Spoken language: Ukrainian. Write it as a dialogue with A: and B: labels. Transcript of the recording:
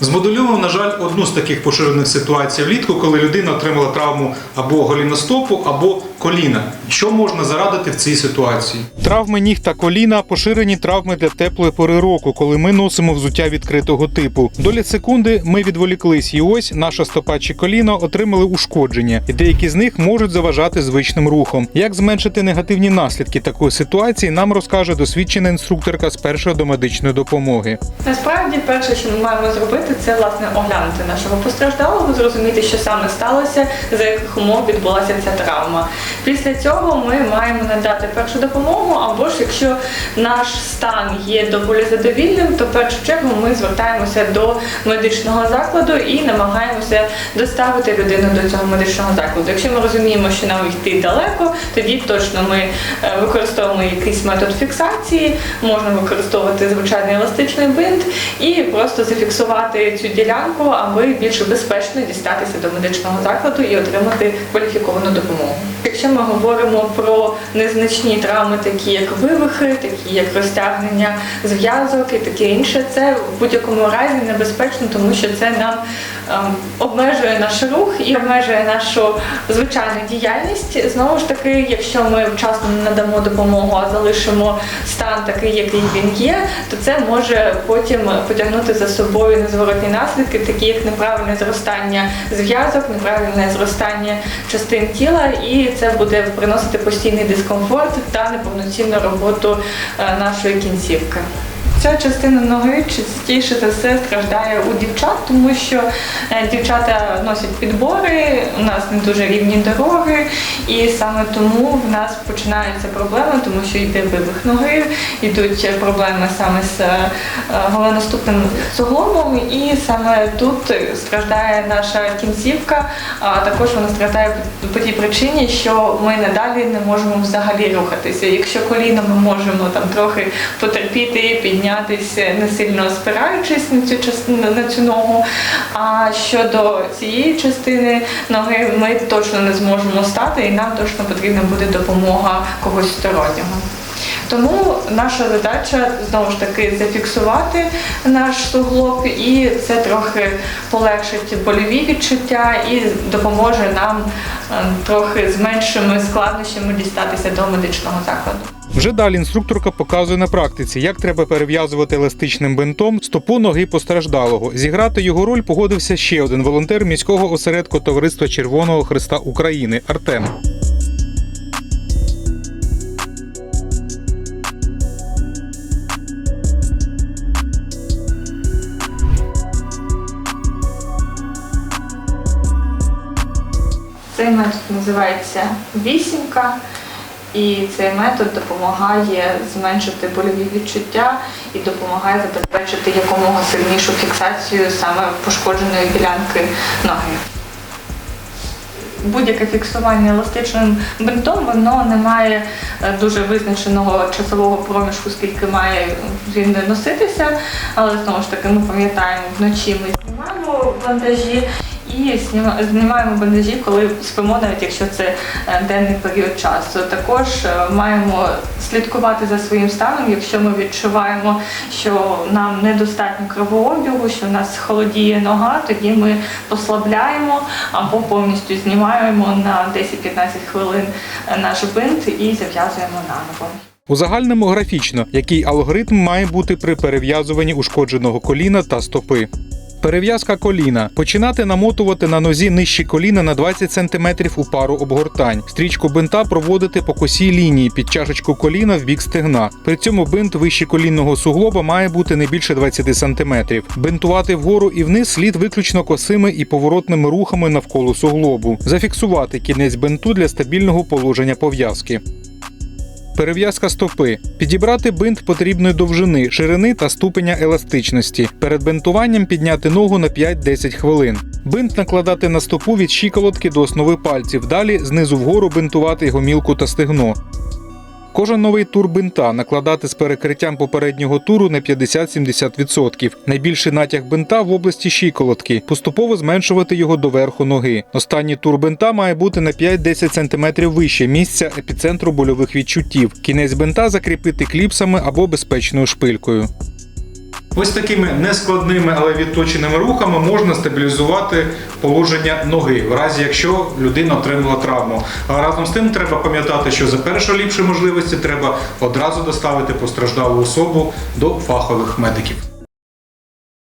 A: Змоделював, на жаль, одну з таких поширених ситуацій влітку, коли людина отримала травму або голіностопу, або коліна. Що можна зарадити в цій ситуації? Травми ніг та коліна поширені травми для теплої пори року, коли ми носимо взуття відкритого типу. Доля секунди ми відволіклись, і ось наша стопа чи коліно отримали ушкодження, і деякі з них можуть заважати звичним рухом. Як зменшити негативні наслідки такої ситуації, нам розкаже досвідчена інструкторка з першої домедичної допомоги.
B: Насправді, перше, що ми маємо зробити, це власне оглянути нашого постраждалого, зрозуміти, що саме сталося, за яких умов відбулася ця травма. Після цього ми маємо надати першу допомогу, або ж якщо наш стан є доволі задовільним, то в першу чергу ми звертаємося до медичного закладу і намагаємося доставити людину до цього медичного закладу. Якщо ми розуміємо, що нам йти далеко, тоді точно ми е, використовуємо якийсь метод фіксації, можна використовувати звичайний еластичний бинт і просто зафіксувати цю ділянку, аби більш безпечно дістатися до медичного закладу і отримати кваліфіковану допомогу. Якщо ми говоримо про незначні травми, такі як вивихи, такі як розтягнення зв'язок і таке інше, це в будь-якому разі небезпечно, тому що це нам ем, обмежує наш рух і обмежує нашу звичайну діяльність. Знову ж таки, якщо ми вчасно не надамо допомогу, а залишимо стан такий, який він є, то це може потім потягнути за собою незворотні наслідки, такі як неправильне зростання зв'язок, неправильне зростання частин тіла, і це буде приносити постійний дискомфорт та неповноцінну роботу е, нашої кінцівки. Ця частина ноги частіше за все страждає у дівчат, тому що е, дівчата носять підбори, у нас не дуже рівні дороги, і саме тому в нас починаються проблеми, тому що йде вивих ноги, йдуть проблеми саме з е, голеноступним суглобом, і саме тут страждає наша кінцівка, а також вона страждає по тій причині, що ми надалі не можемо взагалі рухатися. Якщо коліно ми можемо там трохи потерпіти, піднятися, не сильно спираючись на цю частину на цю ногу. А щодо цієї частини ноги ми точно не зможемо стати, і нам точно потрібна буде допомога когось стороннього. Тому наша задача знову ж таки зафіксувати наш суглоб, і це трохи полегшить больові відчуття і допоможе нам е, трохи з меншими складнощами дістатися до медичного закладу.
A: Вже далі інструкторка показує на практиці, як треба перев'язувати еластичним бинтом стопу ноги постраждалого. Зіграти його роль погодився ще один волонтер міського осередку Товариства Червоного Христа України Артем.
B: Цей метод називається вісімка, і цей метод допомагає зменшити больові відчуття і допомагає забезпечити якомога сильнішу фіксацію саме пошкодженої ділянки ноги. Будь-яке фіксування еластичним бинтом воно не має е, дуже визначеного часового проміжку, скільки має він носитися. Але знову ж таки ми пам'ятаємо, вночі ми знімаємо бандажі і зніма- знімаємо бандажі, коли спимо, навіть якщо це е, денний період часу. Також е, маємо слідкувати за своїм станом, якщо ми відчуваємо, що нам недостатньо кровообігу, що в нас холодіє нога, тоді ми послабляємо або повністю знімаємо на 10-15 хвилин е, наш бинт і зав'язуємо наново.
A: У графічно, який алгоритм має бути при перев'язуванні ушкодженого коліна та стопи. Перев'язка коліна. Починати намотувати на нозі нижче коліна на 20 см у пару обгортань. Стрічку бинта проводити по косій лінії під чашечку коліна в бік стегна. При цьому бинт вище колінного суглоба має бути не більше 20 см. Бинтувати вгору і вниз слід виключно косими і поворотними рухами навколо суглобу. Зафіксувати кінець бинту для стабільного положення пов'язки. Перев'язка стопи. Підібрати бинт потрібної довжини, ширини та ступеня еластичності. Перед бинтуванням підняти ногу на 5-10 хвилин. Бинт накладати на стопу від щиколотки до основи пальців. Далі знизу вгору бинтувати гомілку та стегно. Кожен новий тур бинта накладати з перекриттям попереднього туру на 50-70%. Найбільший натяг бинта в області щиколотки. Поступово зменшувати його до верху ноги. Останній тур бинта має бути на 5-10 см вище місця епіцентру больових відчуттів. Кінець бинта закріпити кліпсами або безпечною шпилькою. Ось такими нескладними, але відточеними рухами можна стабілізувати положення ноги, в разі якщо людина отримала травму. А разом з тим треба пам'ятати, що за першої ліпшої можливості треба одразу доставити постраждалу особу до фахових медиків.